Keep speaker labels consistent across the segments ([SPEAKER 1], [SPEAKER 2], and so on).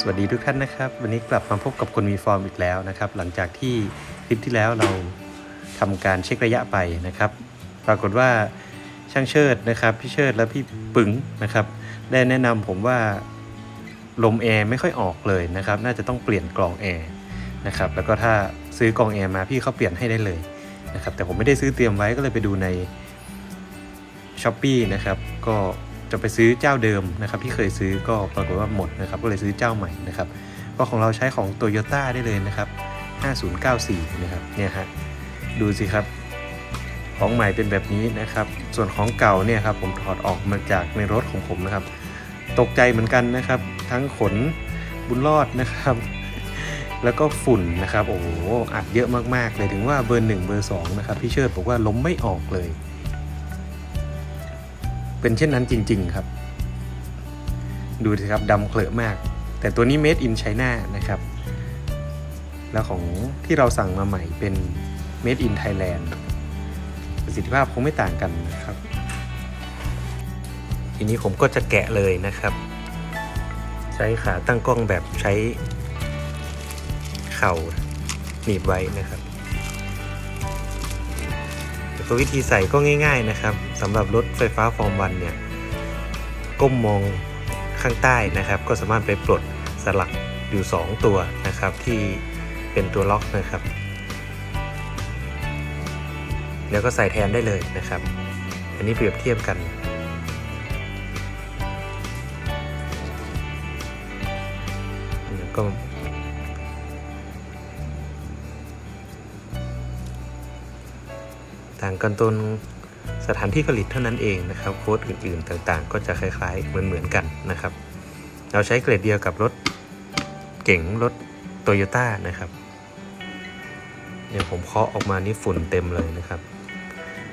[SPEAKER 1] สวัสดีทุกท่านนะครับ วันนี้กลับมาพบกับคนมีฟอร์มอีกแล้วนะครับ หลังจากที่คลิปที่แล้วเราทำการเช็คระยะไปนะครับ ปรากฏว่าช่างเชิดนะครับ พี่เชิดและพี่ปึงนะครับ ได้แนะนำผมว่าลมแอร์ไม่ค่อยออกเลยนะครับ น่าจะต้องเปลี่ยนกรองแอร์นะครับ แล้วก็ถ้าซื้อกรองแอร์มาพี่เขาเปลี่ยนให้ได้เลยนะครับ แต่ผมไม่ได้ซื้อเตรียมไว้ก็เลยไปดูในช้อปปีนะครับ ก็ จะไปซื้อเจ้าเดิมนะครับที่เคยซื้อก็ปรากฏว่าหมดนะครับก็เลยซื้อเจ้าใหม่นะครับก็ของเราใช้ของ t o y ยต้ได้เลยนะครับ 5094 นะครับเนี่ยฮะดูสิครับของใหม่เป็นแบบนี้นะครับ ส่วนของเก่าเนี่ยครับผมถอดออกมาจากในรถของผมนะครับ ตกใจเหมือนกันนะครับ ทั้งขนบุญรอดนะครับ แล้วก็ฝุ่นนะครับ โอ้โหอัดเยอะมากๆเลยถึงว่าเบอร์หนึ่งเบอร์สองนะครับพี่เชิดบอกว่าล้มไม่ออกเลย เป็นเช่นนั้นจริง ๆ ครับ ดูสิครับดำเคลอะมาก แต่ตัวนี้ made in China นะครับ แล้วของที่เราสั่งมาใหม่เป็น made in Thailand ประสิทธิภาพคงไม่ต่างกันนะครับ ทีนี้ผมก็จะแกะเลยนะครับ ใช้ขาตั้งกล้องแบบใช้เข่าหนีบไว้นะครับ แล้ววิธีใส่ก็ง่ายๆนะครับสำหรับรถไฟฟ้าฟอร์มวันเนี่ยก้มมองข้างใต้นะครับ ก็สามารถไปปลดสลักอยู่ 2 ตัวนะครับที่เป็นตัวล็อกนะครับ แล้วก็ใส่แทนได้เลยนะครับ อันนี้เปรียบเทียบกันแล้วก็ ต่างกันตรงสถานที่ผลิตเท่านั้นเองนะครับโค้ดอื่นๆ ต่างๆ ก็จะคล้ายๆ เหมือนๆกันนะครับ เราใช้เกรดเดียวกับรถเก๋งรถโตโยต้านะครับเนี่ยผมเคาะออกมานี่ฝุ่นเต็มเลยนะครับ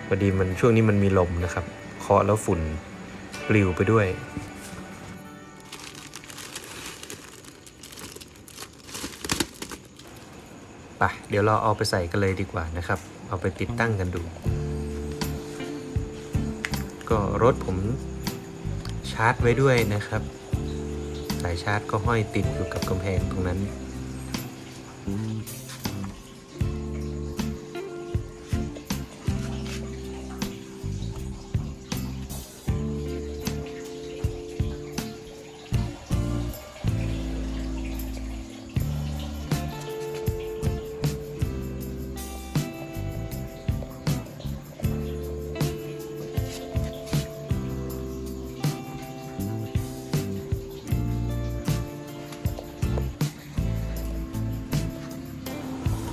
[SPEAKER 1] พอดีมันช่วงนี้มันมีลมนะครับเคาะแล้วฝุ่นปลิวไปด้วยไปเดี๋ยวเราเอาไปใส่กันเลยดีกว่านะครับเอาไปติดตั้งกันดู ก็รถผมชาร์จไว้ด้วยนะครับ สายชาร์จก็ห้อยติดอยู่กับกำแพงตรงนั้น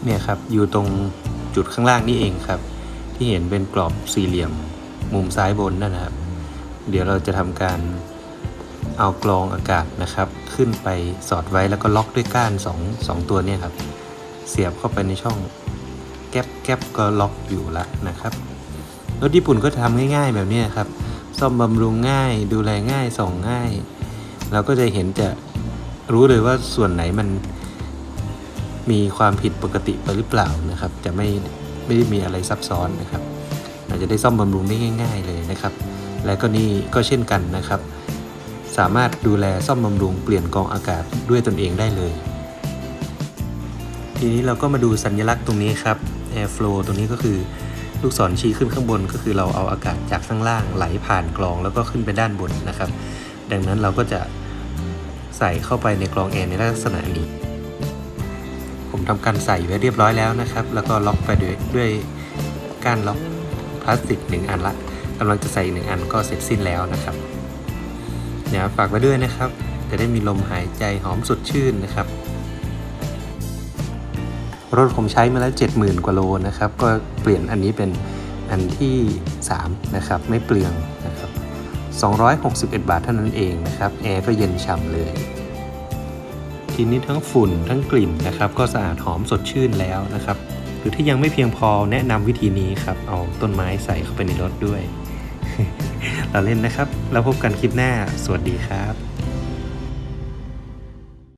[SPEAKER 1] เนี่ยครับอยู่ตรงจุดข้างล่างนี่เองครับ ที่เห็นเป็นกรอบสี่เหลี่ยมมุมซ้ายบนนั่นนะครับ เดี๋ยวเราจะทำการเอากรองอากาศนะครับ ขึ้นไปสอดไว้แล้วก็ล็อกด้วยก้าน2 2ตัวเนี่ยครับ เสียบเข้าไปในช่องแก๊บแก๊บก็ล็อกอยู่ละนะครับรถญี่ปุ่นก็ทำง่ายๆแบบนี้ครับ ซ่อมบำรุงง่าย ดูแลง่ายส่องง่าย เราก็จะเห็นจะรู้เลยว่าส่วนไหนมัน มีความผิดปกติไปหรือเปล่านะครับ จะไม่ไม่ได้มีอะไรซับซ้อนนะครับเราจจะได้ซ่อมบำรุงได้ง่าย ๆเลยนะครับ และก็นี่ก็เช่นกันนะครับ สามารถดูแลซ่อมบำรุงเปลี่ยนกรองอากาศด้วยตนเองได้เลย ทีนี้เราก็มาดูสัญลักษณ์ตรงนี้ครับ air flow ตรงนี้ก็คือลูกศรชี้ขึ้นข้างบนก็คือเราเอาอากาศจากข้างล่างไหลผ่านกรองแล้วก็ขึ้นไปด้านบนนะครับ ดังนั้นเราก็จะใส่เข้าไปในกรองแอร์ในลักษณะนี้ ทำการใส่ไว้เรียบร้อยแล้วนะครับ แล้วก็ล็อกไปด้วยด้วยก้านล็อกพลาสติกหนึ่งอันละกำลังจะใส่อีกหนึ่งอันก็เสร็จสิ้นแล้วนะครับเดี๋ยวฝากไว้ด้วยนะครับ จะได้มีลมหายใจหอมสดชื่นนะครับ รถผมใช้มาแล้ว 70,000 กว่าโลนะครับ ก็เปลี่ยนอันนี้เป็นอันที่ 3 นะครับ ไม่เปลืองนะครับ261 บาทเท่านั้นเองนะครับ แอร์ก็เย็นฉ่ำเลย ทีนี้ทั้งฝุ่นทั้งกลิ่นนะครับ ก็สะอาดหอมสดชื่นแล้วนะครับ หรือที่ยังไม่เพียงพอแนะนำวิธีนี้ครับ เอาต้นไม้ใส่เข้าไปในรถด้วย เราเล่นนะครับ แล้วพบกันคลิปหน้า สวัสดีครับ